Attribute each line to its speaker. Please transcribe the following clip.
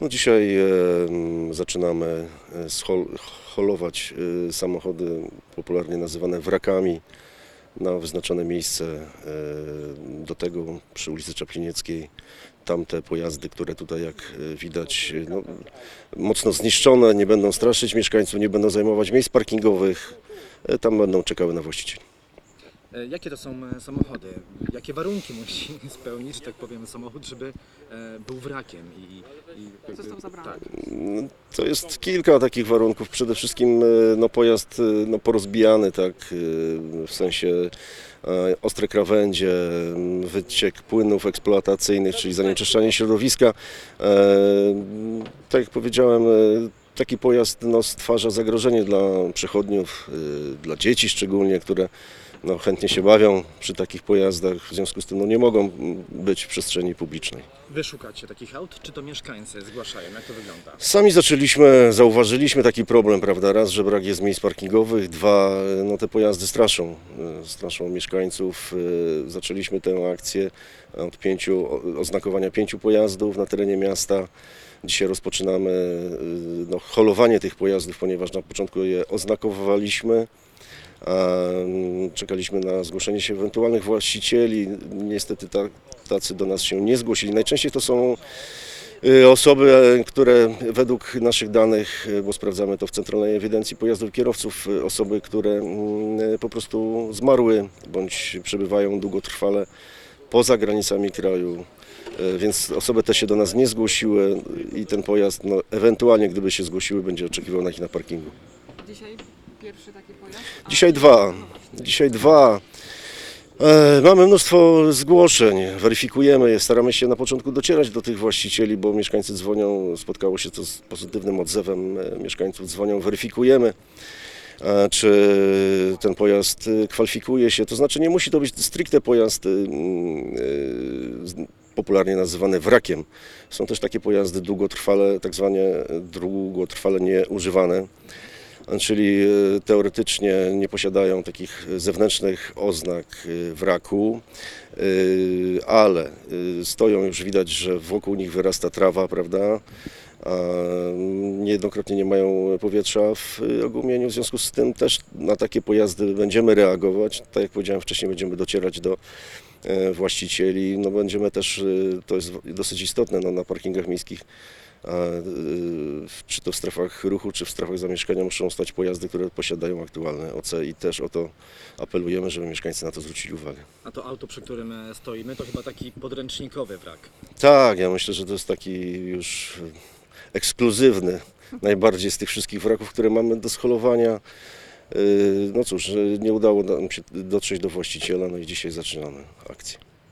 Speaker 1: No dzisiaj e, m, zaczynamy e, holować e, samochody popularnie nazywane wrakami na wyznaczone miejsce. Do tego przy ulicy Czaplinieckiej tamte pojazdy, które tutaj jak widać no, mocno zniszczone, nie będą straszyć mieszkańców, nie będą zajmować miejsc parkingowych. Tam będą czekały na właścicieli.
Speaker 2: E, Jakie to są e, samochody? Jakie warunki musi spełnić, tak powiem, samochód, żeby e, był wrakiem i, i jakby-
Speaker 3: Został zabrany.
Speaker 2: Tak.
Speaker 1: To jest kilka takich warunków. Przede wszystkim no, pojazd no, porozbijany, tak, w sensie ostre krawędzie, wyciek płynów eksploatacyjnych, czyli zanieczyszczanie środowiska. Tak jak powiedziałem, taki pojazd no, stwarza zagrożenie dla przechodniów, dla dzieci szczególnie, które no, chętnie się bawią przy takich pojazdach, w związku z tym no, nie mogą być w przestrzeni publicznej.
Speaker 2: Wy szukacie takich aut, czy to mieszkańcy zgłaszają? Jak to wygląda?
Speaker 1: Sami zaczęliśmy, zauważyliśmy taki problem, prawda? Raz, że brak jest miejsc parkingowych, dwa, no te pojazdy straszą, e, straszą mieszkańców. E, Zaczęliśmy tę akcję od pięciu, oznakowania pięciu pojazdów na terenie miasta. Dzisiaj rozpoczynamy e, no, holowanie tych pojazdów, ponieważ na początku je mm, Czekaliśmy na zgłoszenie się ewentualnych właścicieli. Niestety ta, tacy do nas się nie zgłosili. Najczęściej to są Y, Osoby, e, które według naszych danych, e, bo sprawdzamy to w Centralnej Ewidencji Pojazdów Kierowców, e, osoby, które mm, po prostu zmarły bądź przebywają długotrwale poza granicami kraju. Więc osoby te się do nas nie zgłosiły i ten pojazd, no, ewentualnie gdyby się zgłosiły, będzie oczekiwał na nich na parkingu.
Speaker 3: Dzisiaj pierwszy taki pojazd?
Speaker 1: Dzisiaj dwa. Dzisiaj dwa. E, Mamy mnóstwo zgłoszeń, weryfikujemy je, staramy się na początku docierać do tych właścicieli, bo mieszkańcy dzwonią, spotkało się to z pozytywnym odzewem e, mieszkańców, dzwonią, weryfikujemy, e, czy ten pojazd kwalifikuje się, to znaczy nie musi to być stricte pojazd e, mm, z- popularnie nazywany wrakiem. Są też takie pojazdy długotrwale, tak zwane długotrwale nieużywane czyli e, teoretycznie nie posiadają takich zewnętrznych oznak e, wraku, e, ale stoją już widać, że wokół nich wyrasta trawa, prawda? A niejednokrotnie nie mają powietrza w ogumieniu, w związku z tym też na takie pojazdy będziemy reagować. Tak jak powiedziałem wcześniej, będziemy docierać do właścicieli. No będziemy też, to jest dosyć istotne, no, na parkingach miejskich czy to w strefach ruchu, czy w strefach zamieszkania muszą stać pojazdy, które posiadają aktualne OC i też o to apelujemy, żeby mieszkańcy na to zwrócili uwagę.
Speaker 2: A to auto, przy którym e, stoimy, to chyba taki podręcznikowy wrak.
Speaker 1: Tak, ja myślę, że to jest taki już ekskluzywny, najbardziej z tych wszystkich wraków, które mamy do scholowania. Y, No cóż, nie udało nam się dotrzeć do właściciela, no i dzisiaj zaczynamy akcję.